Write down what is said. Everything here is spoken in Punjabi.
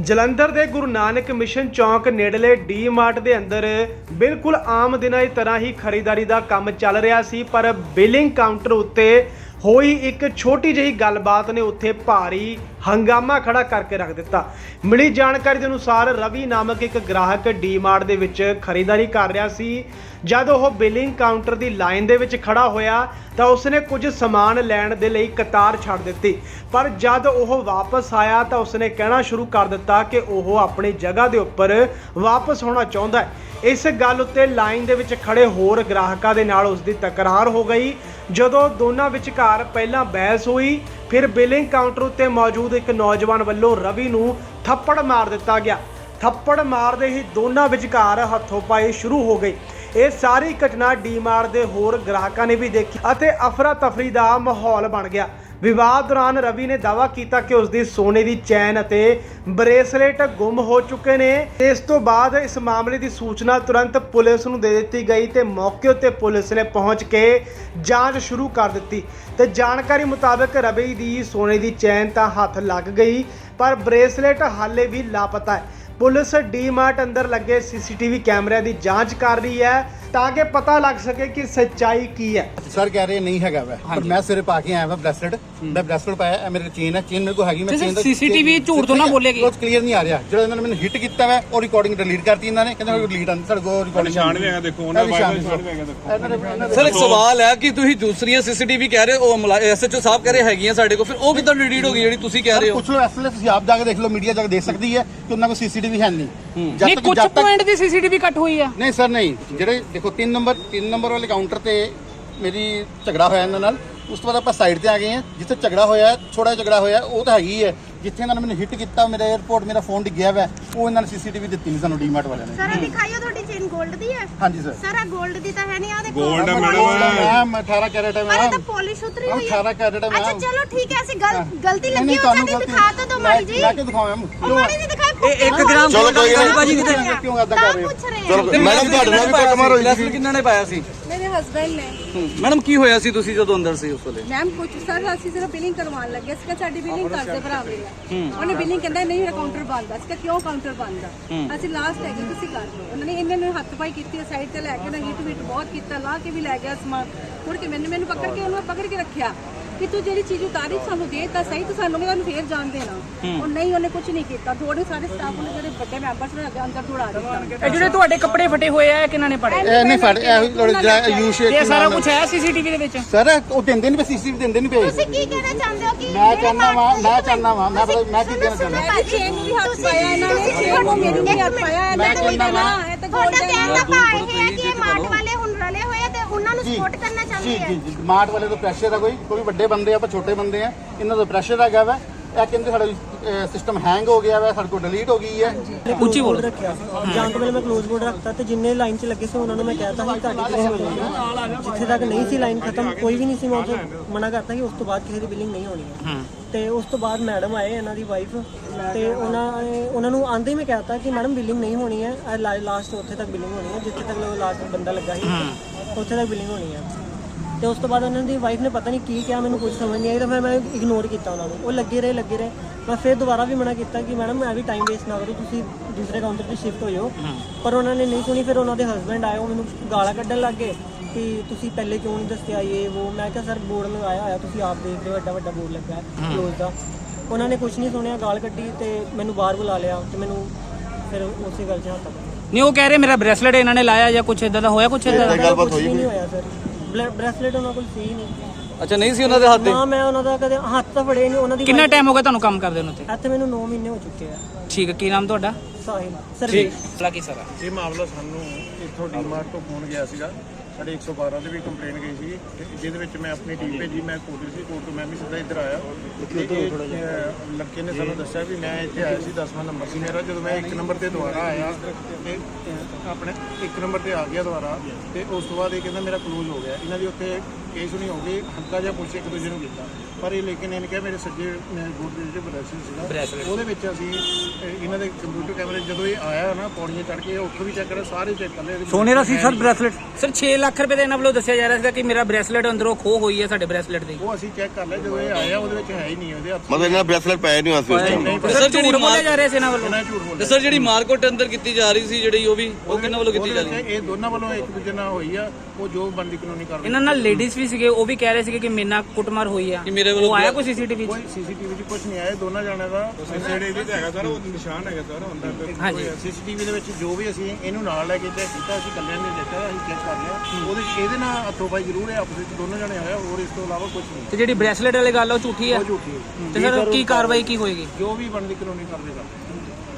ਜਲੰਧਰ ਦੇ ਗੁਰੂ ਨਾਨਕ ਮਿਸ਼ਨ ਚੌਂਕ ਨੇੜਲੇ ਡੀ ਮਾਰਟ ਦੇ ਅੰਦਰ ਬਿਲਕੁਲ ਆਮ ਦਿਨਾਂ ਦੀ ਤਰ੍ਹਾਂ ਹੀ ਖਰੀਦਦਾਰੀ ਦਾ ਕੰਮ ਚੱਲ ਰਿਹਾ ਸੀ, ਪਰ ਬਿਲਿੰਗ ਕਾਊਂਟਰ ਉੱਤੇ ਹੋਈ ਇੱਕ ਛੋਟੀ ਜਿਹੀ ਗੱਲਬਾਤ ਨੇ ਉੱਥੇ ਭਾਰੀ ਹੰਗਾਮਾ ਖੜਾ ਕਰਕੇ ਰੱਖ ਦਿੱਤਾ। ਮਿਲੀ ਜਾਣਕਾਰੀ ਦੇ ਅਨੁਸਾਰ ਰਵੀ ਨਾਮਕ ਇੱਕ ਗ੍ਰਾਹਕ ਡੀ ਮਾਰਟ ਦੇ ਵਿੱਚ ਖਰੀਦਦਾਰੀ ਕਰ ਰਿਹਾ ਸੀ। ਜਦ ਉਹ ਬਿਲਿੰਗ ਕਾਊਂਟਰ ਦੀ ਲਾਈਨ ਦੇ ਵਿੱਚ ਖੜਾ ਹੋਇਆ ਤਾਂ ਉਸਨੇ ਕੁਝ ਸਮਾਨ ਲੈਣ ਦੇ ਲਈ ਕਤਾਰ ਛੱਡ ਦਿੱਤੀ। ਪਰ ਜਦ ਉਹ ਵਾਪਸ ਆਇਆ ਤਾਂ ਉਸਨੇ ਕਹਿਣਾ ਸ਼ੁਰੂ ਕਰ ਦਿੱਤਾ ਕਿ ਉਹ ਆਪਣੀ ਜਗ੍ਹਾ ਦੇ ਉੱਪਰ ਵਾਪਸ ਹੋਣਾ ਚਾਹੁੰਦਾ ਹੈ। ਇਸ ਗੱਲ ਉੱਤੇ ਲਾਈਨ ਦੇ ਵਿੱਚ ਖੜੇ ਹੋਰ ਗ੍ਰਾਹਕਾਂ ਦੇ ਨਾਲ ਉਸ ਦੀ ਤਕਰਾਰ ਹੋ ਗਈ। ਜਦੋਂ ਦੋਨਾਂ ਵਿਚਕਾਰ ਪਹਿਲਾਂ ਬਹਿਸ ਹੋਈ, ਫਿਰ ਬਿਲਿੰਗ ਕਾਊਂਟਰ ਉੱਤੇ ਮੌਜੂਦ ਇੱਕ ਨੌਜਵਾਨ ਵੱਲੋਂ ਰਵੀ ਨੂੰ ਥੱਪੜ ਮਾਰ ਦਿੱਤਾ ਗਿਆ। ਥੱਪੜ ਮਾਰਦੇ ਹੀ ਦੋਨਾਂ ਵਿਚਕਾਰ ਹੱਥੋਂ ਪਾਈ ਸ਼ੁਰੂ ਹੋ ਗਈ ਇਹ ਸਾਰੀ ਘਟਨਾ ਡੀਮਾਰ ਦੇ ਹੋਰ ਗ੍ਰਾਹਕਾਂ ਨੇ ਵੀ ਦੇਖੀ ਅਤੇ ਅਫਰਾ ਤਫਰੀ ਦਾ ਮਾਹੌਲ ਬਣ ਗਿਆ। ਵਿਵਾਦ ਦੌਰਾਨ ਰਵੀ ਨੇ ਦਾਅਵਾ ਕੀਤਾ ਕਿ ਉਸ ਦੀ ਸੋਨੇ ਦੀ ਚੈਨ ਅਤੇ ਬ੍ਰੇਸਲੇਟ ਗੁੰਮ ਹੋ ਚੁੱਕੇ ਨੇ। ਤੇ ਇਸ ਤੋਂ ਬਾਅਦ ਇਸ ਮਾਮਲੇ ਦੀ ਸੂਚਨਾ ਤੁਰੰਤ ਪੁਲਿਸ ਨੂੰ ਦੇ ਦਿੱਤੀ ਗਈ ਤੇ ਮੌਕੇ ਉੱਤੇ ਪੁਲਿਸ ਨੇ ਪਹੁੰਚ ਕੇ ਜਾਂਚ ਸ਼ੁਰੂ ਕਰ ਦਿੱਤੀ। ਤੇ ਜਾਣਕਾਰੀ ਮੁਤਾਬਕ ਰਵੀ ਦੀ ਸੋਨੇ ਦੀ ਚੈਨ ਤਾਂ ਹੱਥ ਲੱਗ ਗਈ, ਪਰ ਬ੍ਰੇਸਲੇਟ ਹਾਲੇ ਵੀ ਲਾਪਤਾ ਹੈ। ਪੁਲਿਸ ਡੀਮਾਰਟ ਅੰਦਰ ਲੱਗੇ ਸੀਸੀਟੀਵੀ ਕੈਮਰਿਆਂ ਦੀ ਜਾਂਚ ਕਰ ਰਹੀ ਹੈ ਤਾਂ ਕਿ ਪਤਾ ਲੱਗ ਸਕੇ ਕਿ ਸੱਚਾਈ ਕੀ ਹੈ। ਸਰ ਕਹਿ ਰਹੇ ਨਹੀਂ ਹੈਗਾ ਵਾ। ਪਰ ਮੈਂ ਸਿਰੇ ਪਾ ਕੇ ਆਇਆ ਵਾ ਬ੍ਰੈਸਲੇਟ। ਮੈਂ ਬ੍ਰੈਸਲੇਟ ਪਾਇਆ ਇਹ ਮੇਰੇ ਚੇਨ ਹੈ। ਚੇਨ ਮੇਰੇ ਕੋਲ ਹੈਗੀ ਮੈਂ ਚੇਨ ਦਾ CCTV ਝੂਠ ਤੋਂ ਨਾ ਬੋਲੇਗੀ। ਕੁਝ ਕਲੀਅਰ ਨਹੀਂ ਆ ਰਿਹਾ। ਜਿਹੜਾ ਇਹਨਾਂ ਨੇ ਮੈਨੂੰ ਹਿੱਟ ਕੀਤਾ ਵਾ ਉਹ ਰਿਕਾਰਡਿੰਗ ਡਿਲੀਟ ਕਰਤੀ ਇਹਨਾਂ ਨੇ। ਕਹਿੰਦੇ ਡਿਲੀਟ ਆਂ ਸਾਡੇ ਕੋਲ ਰਿਕਾਰਡਿੰਗ ਨਿਸ਼ਾਨ ਵੀ ਹੈਗਾ ਦੇਖੋ, ਉਹਨਾਂ ਦੇ ਨਿਸ਼ਾਨ ਵੀ ਹੈਗਾ ਦੇਖੋ। ਸਰ ਇੱਕ ਸਵਾਲ ਹੈ ਕਿ ਤੁਸੀਂ ਦੂਸਰੀਆਂ ਸੀਸੀਟੀਵੀ ਕਹਿ ਰਹੇ ਹੋ ਉਹ ਐਸਐਚਓ ਸਾਹਿਬ ਕਹਿ ਰਹੇ ਹੈਗੀਆਂ ਸਾਡੇ ਕੋਲ ਫਿਰ ਉਹ ਕਿੱਦਾਂ ਡਿਲੀਟ ਹੋ ਗਈ ਜਿਹੜੀ ਤੁਸੀਂ ਕਹਿ ਰਹੇ ਹੋ? ਪੁੱਛ ਵੇਲੇ ਤੁਸੀਂ ਆਪ ਜਾ ਕੇ ਦੇਖ ਲਓ ਮੀਡੀਆ ਜਾ ਕੇ ਦੇਖ ਸਕਦੀ ਹੈ ਕਿ ਉਹਨਾਂ ਕੋਲ ਸੀਸੀਟੀਵੀ ਸੀਸੀਟੀਵੀ ਹੈ ਨਹੀਂ। ਜਦ ਨਹੀਂ ਤੱਕ ਕੁਝ ਜਦ ਤੱਕ ਪੁਆਇੰਟ ਦੀ ਸੀਸੀਟੀਵੀ ਕੱਟ ਹੋਈ ਆ। ਨਹੀਂ ਸਰ ਨਹੀਂ। ਜਿਹੜੇ ਦੇਖੋ 3 ਨੰਬਰ 3 ਨੰਬਰ ਵਾਲੇ ਕਾਊਂਟਰ ਤੇ ਮੇਰੀ ਝਗੜਾ ਹੋਇਆ ਇਹਨਾਂ ਨਾਲ। ਉਸ ਤੋਂ ਬਾਅਦ ਆਪਾਂ ਸਾਈਡ ਤੇ ਆ ਗਏ ਆ ਜਿੱਥੇ ਝਗੜਾ ਹੋਇਆ ਥੋੜਾ ਝਗੜਾ ਹੋਇਆ ਉਹ ਤਾਂ ਹੈਗੀ ਹੈ। ਜਿੱਥੇ ਇਹਨਾਂ ਨੇ ਮੈਨੂੰ ਹਿੱਟ ਕੀਤਾ ਮੇਰਾ 에어ਪੋਰਟ ਮੇਰਾ ਫੋਨ ਡਿੱਗਿਆ ਹੋਇਆ ਉਹ ਇਹਨਾਂ ਨੇ ਸੀਸੀਟੀਵੀ ਦਿੱਤੀ ਨਹੀਂ ਸਾਨੂੰ ਡੀਮਾਰਟ ਵਾਲਿਆਂ ਨੇ। ਸਰ ਇਹ ਦਿਖਾਇਓ ਤੁਹਾਡੀ ਚੇਨ 골ਡ ਦੀ ਹੈ? ਹਾਂਜੀ ਸਰ। ਸਰ ਆ 골ਡ ਦੀ ਤਾਂ ਹੈ ਨਹੀਂ ਆ ਦੇਖੋ। Gold ਹੈ madam। ਮੈਮ 18 ਕੈਰਟ ਹੈ ਪਰ ਇਹ ਤਾਂ ਮੈਮ ਪਾਲਿਸ਼ ਉਤਰੀ ਹੋਈ ਹੈ। 18 ਕੈਰਟ ਹੈ ਅੱਛਾ ਮੈਮ ਚਲੋ ਠੀਕ ਹੈ ਅਸੀਂ ਗਲ- ਗਲਤੀ ਲੱਗੀ ਹੋ ਸਾਡੀ ਦਿਖਾ ਤਾਂ ਦਿਓ ਮਾੜੀ ਜੀ। ਮੈਂ ਕਿ ਦਿਖਾਵਾਂ? ਮੈਮ ਉਹ ਮਾੜੀ ਜੀ ਇਹ ਇੱਕ ਗ੍ਰਾਮ ਚਲੋ ਕੋਈ ਗੱਲ ਭਾਜੀ ਨਹੀਂ। ਕਿਤੇ ਕਿਉਂ ਏਦਾਂ ਕਰ ਰਹੇ ਹੋ ਚਲੋ ਮੈਡਮ ਤੁਹਾਡੇ ਨਾਲ ਵੀ ਕੁੱਟਮਾਰ ਹੋਈ ਬ੍ਰੈਸਲੇਟ ਕਿੰਨਾ ਨੇ ਪਾਇਆ ਸੀ? ਮੇਰੇ ਹਸਬੰਡ ਨੇ। ਮੈਡਮ ਕੀ ਹੋਇਆ ਸੀ ਤੁਸੀਂ ਜਦੋਂ ਅੰਦਰ ਸੀ ਉਸ ਵੇਲੇ? ਮੈਮ ਕੁਝ ਸਰ ਅਸੀਂ ਸਿਰਫ ਬਿਲਿੰਗ ਕਰਵਾਉਣ ਲੱਗੇ ਸੀ ਕਿ ਸਾਡੀ ਬਿਲਿੰਗ ਕਰ ਦੇ ਭਰਾ ਮੇਰਾ। ਉਹਨੇ ਬਿਲਿੰਗ ਕਹਿੰਦਾ ਨਹੀਂ ਮੇਰਾ ਕਾਊਂਟਰ ਬੰਦ ਆ। ਅਸੀਂ ਕਿਉਂ ਕਾਊਂਟਰ ਬੰਦ ਆ? ਅਸੀਂ ਲਾਸਟ ਹੈਗੇ ਤੁਸੀਂ ਕਰ ਲਓ। ਉਹਨਾਂ ਨੇ ਇਹਨਾਂ ਨੇ ਹੱਥ ਪਾਈ ਕੀਤੀ ਸਾਈਡ ਤੇ ਲੈ ਕੇ ਨਾ ਹੀਟ ਵੀਟ ਬਹੁਤ ਕੀਤਾ ਲਾ ਕੇ ਵੀ ਲੈ ਗਿਆ ਸਮਾਨ। ਮੁੜ ਕੇ ਮੈਨੂੰ ਮੈਨੂੰ ਪਕੜ ਕੇ ਉਹਨੂੰ ਪਕੜ ਕੇ ਰੱਖਿਆ। ਕਿ ਤੂੰ ਜਿਹੜੀ ਚੀਜ਼ ਉਤਾਰੀ ਸਾਨੂੰ ਦੇ ਤਾਂ ਸਹੀ ਤੂੰ ਸਾਨੂੰ ਉਹਨੂੰ ਫੇਰ ਜਾਣ ਦੇਣਾ। ਉਹ ਨਹੀਂ ਉਹਨੇ ਕੁਝ ਨਹੀਂ ਕੀਤਾ। ਥੋੜੇ ਸਾਰੇ ਸਟਾਫ ਨੇ ਜਿਹੜੇ ਵੱਡੇ ਮੈਂਬਰਸ ਨੇ ਅੱਗੇ ਅੰਦਰ ਦੌੜਾ ਦਿੱਤਾ। ਇਹ ਜਿਹੜੇ ਤੁਹਾਡੇ ਕੱਪੜੇ ਫਟੇ ਹੋਏ ਆ ਕਿਹਨਾਂ ਨੇ ਪੜੇ? ਇਹ ਨਹੀਂ ਫੜ ਇਹ ਜਿਹੜਾ ਯੂ ਸ਼ੇਪ ਇਹ ਸਾਰਾ ਕੁਝ ਹੈ ਸੀਸੀਟੀਵੀ ਦੇ ਵਿੱਚ? ਸਰ ਉਹ ਦਿੰਦੇ ਨਹੀਂ ਪਏ ਸੀਸੀਟੀਵੀ ਦਿੰਦੇ ਨਹੀਂ ਪਏ। ਤੁਸੀਂ ਕੀ ਕਹਿਣਾ ਚਾਹੁੰਦੇ ਹੋ ਕਿ ਮੈਂ ਚਾਹੁੰਦਾ ਵਾਂ ਮੈਂ ਚਾਹੁੰਦਾ ਵਾਂ ਮੈਂ ਮੈਂ ਕੀ ਕਹਿਣਾ ਚਾਹੁੰਦਾ? ਮੈਂ ਚੇਨ ਨੂੰ ਵੀ ਹੱਥ ਪਾਇਆ ਇਹਨਾਂ ਨੇ ਚੇਨ ਨੂੰ ਮੇਰੀ ਵੀ ਹੱਥ ਪਾਇਆ ਮੈਂ ਇਹਨਾਂ ਨੇ ਕਹਿੰਦਾ ਨਾ ਇਹ ਤਾਂ ਤੁਹਾਡਾ ਗੋਲਡਨ ਕਹਿਣ ਦਾ ਭਾਵ ਇਹ ਹੈ ਕਿ ਇਹ ਮਾਰਟ ਵਾਲੇ ਹੁਣ ਰਲੇ ਹੋਏ ਆ ਤੇ ਉਹਨਾਂ ਨੂੰ ਜੀ। ਸਪੋਰਟ ਕਰਨਾ ਜੀ ਚਾਹੁੰਦੇ ਆ? ਜੀ ਜੀ ਮਾਰਟ ਵਾਲੇ ਤੋਂ ਪ੍ਰੈਸ਼ਰ ਆ ਕੋਈ ਕੋਈ ਵੱਡੇ ਬੰਦੇ ਆ ਆਪਾਂ ਛੋਟੇ ਬੰਦੇ ਆ ਇਹਨਾਂ ਦਾ ਪ੍ਰੈਸ਼ਰ ਹੈਗਾ ਵਾ। ਇਹ ਕਹਿੰਦੇ ਸਾਡਾ ਸਿਸਟਮ ਹੈਂਗ ਹੋ ਗਿਆ ਵਾ ਸਾਡੇ ਕੋਲ ਡਿਲੀਟ ਹੋ ਗਈ ਹੈ ਉੱਚੀ ਬੋਲੋ। ਰੱਖਿਆ। ਸੀ ਜਾਣ ਤੋਂ ਪਹਿਲੇ ਮੈਂ ਕਲੋਜ਼ ਬੋਰਡ ਰੱਖਤਾ ਤੇ ਜਿੰਨੇ ਲਾਈਨ 'ਚ ਲੱਗੇ ਸੀ ਉਹਨਾਂ ਨੂੰ ਮੈਂ ਕਹਿਤਾ ਸੀ ਤੁਹਾਡੀ ਹੋ ਜਾਏਗੀ ਜਿੱਥੇ ਤੱਕ ਨਹੀਂ ਸੀ ਲਾਈਨ ਖਤਮ ਕੋਈ ਵੀ ਨਹੀਂ ਸੀ ਮੈਂ ਉੱਥੇ ਮਨਾ ਕਰਤਾ ਕਿ ਉਸ ਤੋਂ ਬਾਅਦ ਕਿਸੇ ਦੀ ਬਿਲਿੰਗ ਨਹੀਂ ਹੋਣੀ ਹੈ। ਤੇ ਉਸ ਤੋਂ ਬਾਅਦ ਮੈਡਮ ਆਏ ਇਹਨਾਂ ਦੀ ਵਾਈਫ ਤੇ ਉਹਨਾਂ ਨੇ ਉਹਨਾਂ ਨੂੰ ਆਂਦੇ ਹੀ ਮੈਂ ਕਹਿਤਾ ਕਿ ਮੈਡਮ ਬਿਲਿੰਗ ਨਹੀਂ ਹੋਣੀ ਹੈ ਲਾਸਟ ਉੱਥੇ ਤੱਕ ਬਿਲਿੰਗ ਹੋਣੀ ਹੈ ਜਿੱਥੇ ਤੱਕ ਲਾਸਟ ਬੰਦਾ ਲੱਗਾ ਸੀ। ਉੱਥੇ ਤੱਕ ਬਿਲਿੰਗ ਹੋਣੀ ਹੈ ਤੇ ਉਸ ਤੋਂ ਬਾਅਦ ਉਹਨਾਂ ਦੀ ਵਾਈਫ ਨੇ ਪਤਾ ਨਹੀਂ ਕੀ ਕਿਹਾ ਮੈਨੂੰ ਕੁਝ ਸਮਝ ਨਹੀਂ ਆਈ ਤਾਂ ਫਿਰ ਮੈਂ ਇਗਨੋਰ ਕੀਤਾ ਉਹਨਾਂ ਨੂੰ। ਉਹ ਲੱਗੇ ਰਹੇ ਲੱਗੇ ਰਹੇ। ਮੈਂ ਫਿਰ ਦੁਬਾਰਾ ਵੀ ਮਨਾ ਕੀਤਾ ਕਿ ਮੈਡਮ ਮੈਂ ਵੀ ਟਾਈਮ ਵੇਸਟ ਨਾ ਕਰੋ ਤੁਸੀਂ ਦੂਸਰੇ ਕਾਊਂਟਰ ਤੇ ਸ਼ਿਫਟ ਹੋ ਜਾਓ। ਪਰ ਉਹਨਾਂ ਨੇ ਨਹੀਂ ਸੁਣੀ ਫਿਰ ਉਹਨਾਂ ਦੇ ਹਸਬੰਡ ਆਏ ਉਹ ਮੈਨੂੰ ਗਾਲਾਂ ਕੱਢਣ ਲੱਗ ਗਏ ਕਿ ਤੁਸੀਂ ਪਹਿਲੇ ਕਿਉਂ ਨਹੀਂ ਦੱਸਿਆ ਇਹ ਉਹ। ਮੈਂ ਕਿਹਾ ਸਰ ਬੋਰਡ ਲਗਾਇਆ ਹੋਇਆ ਤੁਸੀਂ ਆਪ ਦੇਖ ਰਹੇ ਹੋ ਐਡਾ ਵੱਡਾ ਬੋਰਡ ਲੱਗਾ ਹੈ ਕਲੋਜ਼ ਦਾ। ਉਹਨਾਂ ਨੇ ਕੁਝ ਨਹੀਂ ਸੁਣਿਆ ਗਾਲ ਕੱਢੀ ਤੇ ਮੈਨੂੰ ਬਾਹਰ ਬੁਲਾ ਲਿਆ ਤੇ ਮੈਨੂੰ ਫਿਰ ਉਸੇ ਗੱਲ 'ਚ ਹੱਥ ਪਾ ਨਹੀਂ ਉਹ ਕਹਿ ਰਹੇ ਮੇਰਾ ਬ੍ਰੈਸਲੇਟ ਇਹਨਾਂ ਨੇ ਲਾਇਆ ਜਾਂ ਕੁਝ ਇਦਾਂ ਦਾ ਹੋਇਆ ਕੁਝ ਇਦਾਂ ਦਾ? ਗੱਲਬਾਤ ਹੋਈ ਨਹੀਂ। ਹੋਇਆ ਸਰ। ਬ੍ਰੈਸਲੇਟ ਉਹਨਾਂ ਕੋਲ ਸੀ ਨਹੀਂ। ਅੱਛਾ ਨਹੀਂ ਸੀ ਉਹਨਾਂ ਦੇ ਹੱਥ ਤੇ ਨਾ ਮੈਂ ਉਹਨਾਂ ਦਾ ਕਦੇ ਹੱਥ ਤਾਂ ਫੜੇ ਨਹੀਂ ਉਹਨਾਂ ਦੀ ਕਿੰਨਾ ਟਾਈਮ ਹੋ ਗਿਆ ਤੁਹਾਨੂੰ ਕੰਮ ਕਰਦੇ ਨੂੰ ਤੇ ਇੱਥੇ ਮੈਨੂੰ 9 ਮਹੀਨੇ ਹੋ ਚੁੱਕੇ ਆ। ਠੀਕ ਹੈ ਕੀ ਨਾਮ ਤੁਹਾਡਾ? ਸਾਹਿਲ। ਸਰ ਭਲਾ ਕੀ ਸਾਰਾ ਇਹ ਮਾਮਲਾ ਸਾਨੂੰ ਇੱਥੋਂ ਡੀਮਾਰਟ ਤੋਂ ਫੋਨ ਗਿਆ ਸੀਗਾ। ਸਾਡੇ 112 ਦੇ ਵੀ ਕੰਪਲੇਂਟ ਗਈ ਸੀ ਜਿਹਦੇ ਵਿੱਚ ਮੈਂ ਆਪਣੀ ਟੀਮ ਭੇਜੀ ਮੈਂ ਕੋਰਟ ਸੀ ਕੋਰਟ ਤੋਂ ਮੈਂ ਵੀ ਸਿੱਧਾ ਇੱਧਰ ਆਇਆ। ਲੜਕੇ ਨੇ ਸਾਨੂੰ ਦੱਸਿਆ ਵੀ ਮੈਂ ਇੱਥੇ ਆਇਆ ਸੀ 10ਵਾਂ ਨੰਬਰ ਸੀ ਮੇਰਾ। ਜਦੋਂ ਮੈਂ ਇੱਕ ਨੰਬਰ ਤੇ ਦੁਬਾਰਾ ਆਇਆ ਤੇ ਆਪਣੇ ਇੱਕ ਨੰਬਰ ਤੇ ਆ ਗਿਆ ਦੁਬਾਰਾ। ਤੇ ਉਸ ਤੋਂ ਬਾਅਦ ਇਹ ਕਹਿੰਦਾ ਮੇਰਾ ਕਲੋਜ਼ ਹੋ ਗਿਆ। ਇਹਨਾਂ ਦੀ ਉੱਥੇ ਕੇਸ ਨਹੀਂ ਹੋ ਗਏ ਹਲਕਾ ਜਿਹਾ ਪੁੱਛ ਇੱਕ ਦੂਜੇ ਨੂੰ ਕੀਤਾ। ਪਰ ਇਹ ਲੇਕਿਨ ਇਹਨੇ ਕਿਹਾ ਮੇਰੇ ਸੱਜੇ ਗੁੱਟ ਦੇ ਵਿੱਚ ਬ੍ਰੈਸਲੇਟ ਸੀਗਾ। ਉਹਦੇ ਵਿੱਚ ਅਸੀਂ ਇਹਨਾਂ ਦੇ ਕੰਪਿਊਟਰ ਕੈਮਰੇ ਜਦੋਂ ਇਹ ਆਇਆ ਨਾ ਪੌੜੀਆਂ ਚੜ੍ਹ ਕੇ ਉੱਥੋਂ ਵੀ ਚੈੱਕ ਕਰਿਆ ਸਾਰੇ ਚੈੱਕ ਕਰ ਲਏ। ਸੋਨੇ ਦਾ ਸੀ ਸਰ ਬ੍ਰੈਸਲੇਟ? ਸਰ 6 ਲੱਖ ਰੁਪਏ ਦੇ ਇਹਨਾਂ ਵੱਲੋਂ ਦੱਸਿਆ ਜਾ ਰਿਹਾ ਸੀਗਾ ਕਿ ਮੇਰਾ ਬ੍ਰੈਸਲੇਟ ਅੰਦਰੋਂ ਖੋ ਹੋਈ ਹੈ ਸਾਡੇ ਬ੍ਰੈਸਲੇਟ ਦੀ। ਉਹ ਅਸੀਂ ਚੈੱਕ ਕਰ ਲਿਆ ਜਦੋਂ ਇਹ ਆਇਆ ਉਹਦੇ ਵਿੱਚ ਹੈ ਹੀ ਨਹੀਂ ਉਹਦੇ ਹੱਥ ਮਤਲਬ ਇਹਨਾਂ ਬ੍ਰੈਸਲੇਟ ਪਾਇਆ ਨਹੀਂ ਹੋਇਆ ਸੀ ਉਸ ਤੇ ਸਰ ਜਿਹੜੀ ਝੂਠ ਬੋਲਿਆ ਮਾਰ ਜਾ ਰਿਹਾ ਸੀ ਇਹਨਾਂ ਵੱਲੋਂ? ਇਹਨਾਂ ਝੂਠ ਬੋਲਿਆ। ਤੇ ਸਰ ਜਿਹੜੀ ਮਾਰਕਟ ਅੰਦਰ ਕੀਤੀ ਜਾ ਰਹੀ ਸੀ ਜਿਹੜੀ ਉਹ ਵੀ ਉਹ ਕਿਹਨਾਂ ਵੱਲੋਂ ਕੀਤੀ ਜਾ ਰਹੀ? ਵਿੱਚ ਇਹ ਦੋਨਾਂ ਵੱਲੋਂ ਇੱਕ ਦੂਜੇ ਨਾਲ ਹੋਈ ਆ ਉਹ ਜੋ ਬੰਦੀ ਕਾਨੂੰਨੀ ਕਾਰਵਾਈ। ਇਹਨਾਂ ਨਾਲ ਲੇਡੀਜ਼ ਵੀ ਸੀਗੇ ਉਹ ਵੀ ਕਹਿ ਰਹੇ ਸੀਗੇ ਕਿ ਮੇਰੇ ਨਾਲ ਕੁੱਟਮਾਰ ਹੋਈ ਆ। ਕਿ ਮੇਰੇ ਵੱਲੋਂ ਉਹ ਆਇਆ ਕੋਈ ਸੀਸੀਟੀਵੀ ਕੋਈ ਸੀਸੀਟੀਵੀ 'ਚ ਕੁਝ ਨਹੀਂ ਆਇਆ ਦੋਨਾਂ ਜਾਣਿਆਂ ਦਾ। ਜਿਹੜੇ ਇਹਦੇ ਹੈਗਾ ਸਰ ਉਹ ਨਿਸ਼ਾਨ ਹੈਗਾ ਸਰ ਹੁੰਦਾ ਹਾਂਜੀ। ਸੀਸੀਟੀਵੀ ਦੇ ਵਿੱਚ ਜੋ ਵੀ ਅਸੀਂ ਇਹਨੂੰ ਨਾਲ ਲੈ ਕੇ ਚੈੱਕ ਕੀਤਾ ਅਸੀਂ ਕੱਲਿਆਂ ਨੇ ਦੇਖਿਆ ਅਸੀਂ ਚੈੱਕ ਕਰ ਲਿਆ। ਉਹਦੇ 'ਚ ਇਹਦੇ ਨਾਲ ਹੱਥੋਂ ਪਾਈ ਜ਼ਰੂਰ ਹੈ ਆਪਸ ਵਿੱਚ ਦੋਨੋਂ ਜਣੇ ਹੋਇਆ ਹੋਰ ਇਸ ਤੋਂ ਇਲਾਵਾ ਕੁਝ ਨਹੀਂ। ਤੇ ਜਿਹੜੀ ਬ੍ਰੈਸਲੇਟ ਵਾਲੀ ਗੱਲ ਉਹ ਝੂਠੀ ਆ? ਉਹ ਝੂਠੀ ਹੈ ਤੇ ਸਰ ਕੀ ਕਾਰਵਾਈ ਕੀ ਹੋਏਗੀ? ਜੋ ਵੀ ਬਣਦੀ ਕਾਨੂੰਨੀ ਕਾਰਵਾਈ ਕਰਦੇ